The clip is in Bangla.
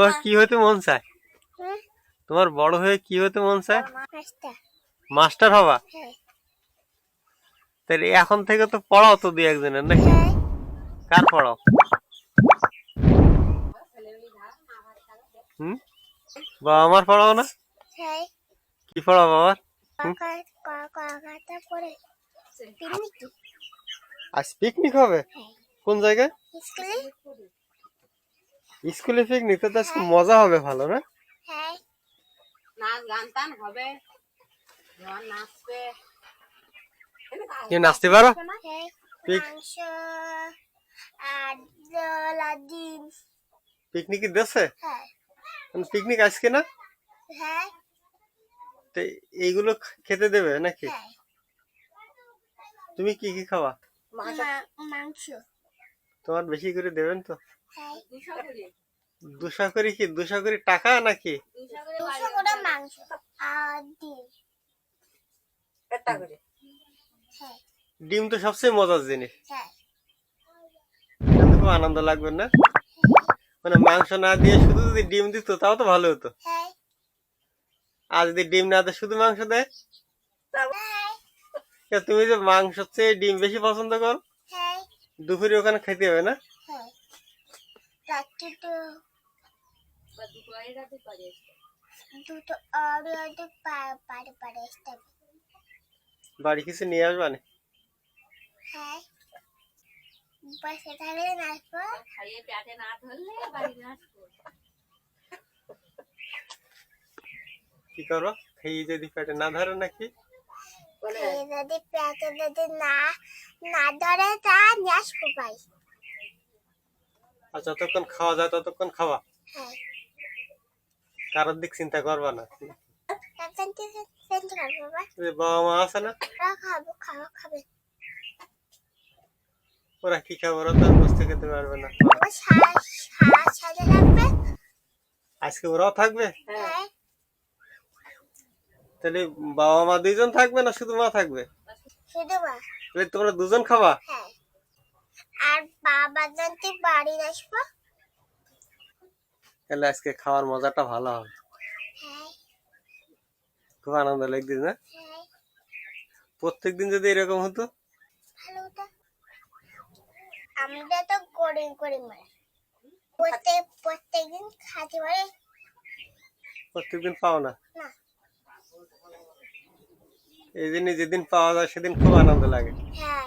তোমার কি হতে মন চায়? হ্যাঁ? তোমার বড় হয়ে কি হতে মন চায়? মাস্টার। হবা? হ্যাঁ। তাহলে এখন থেকে তো পড়াও তো দুই একজনের নাকি? হ্যাঁ। কার পড়াও? হুম? বাবা আমার পড়াও না? কি পড়াও বাবার আজ পিকনিক হবে? কোন জায়গায়? স্কুলে পিকনিক তো আজকে মজা হবে ভালো না? হ্যাঁ। নাচ গান টান হবে। জন নাচবে। কি নাচতে পারো? হ্যাঁ। পিক- মাংস আর জল ডিম। পিকনিক দেশে হ্যাঁ। পিকনিক আজকে না? হ্যাঁ। তো এইগুলো খেতে দেবে নাকি? হ্যাঁ। তুমি কি কি খাওয়া মাংস। তোমার বেশি করে দেবেন তো? হ্যাঁ। দুশো করে কি? দুশো করে টাকা নাকি? দুশো করে মাংস আর ডিম। একটা করে। হ্যাঁ। ডিম তো সবচেয়ে মজার জিনিস। হ্যাঁ। খুব আনন্দ লাগবে না? মানে মাংস না দিয়ে শুধু যদি ডিম দিত তাও তো ভালো হতো। হ্যাঁ। আর যদি ডিম না দেয় শুধু মাংস দেয়? হ্যাঁ। তুমি যে মাংস চেয়ে ডিম বেশি পছন্দ করো হ্যাঁ। দুপুরে ওখানে খেতে হবে না? হ্যাঁ। দুটো আড়াই রাতে পারে দুটো আড়ে আড়ে পারে পারে আসতে হবে। বাড়ি কিছু নিয়ে আসবা না? হ্যাঁ। বসে থাকলে নাচবো খাইয়ে পেটে না ধরলে বাড়ি নাচবো কি করো? খেয়ে যদি পেটে না ধরে নাকি? যদি পেটে যদি না না ধরে তা নিয়ে আসব ভাই আর যতক্ষণ খাওয়া যায় ততক্ষণ খাওয়া হ্যাঁ। কারোর দিক চিন্তা করবা না। বাবা মা আছে না? ওরা কি খাবে? ওরা তো বসতে খেতে পারবে না। আজকে ওরাও থাকবে? তাহলে বাবা মা দুইজন থাকবে না শুধু মা থাকবে? তোমরা দুজন খাবা? হ্যাঁ। আর বাবা জানতে বাড়ি আসব? তাহলে আজকে খাওয়ার মজাটা ভালো হবে। খুব আনন্দ লাগছে না? হ্যাঁ প্রত্যেকদিন যদি এরকম হতো? আমরা তো গরিব গরিব প্রত্যেক প্রত্যেকদিন খাতে পারে প্রত্যেকদিন পাও না? না। এই জন্য যেদিন পাওয়া যায় সেদিন খুব আনন্দ লাগে। হ্যাঁ।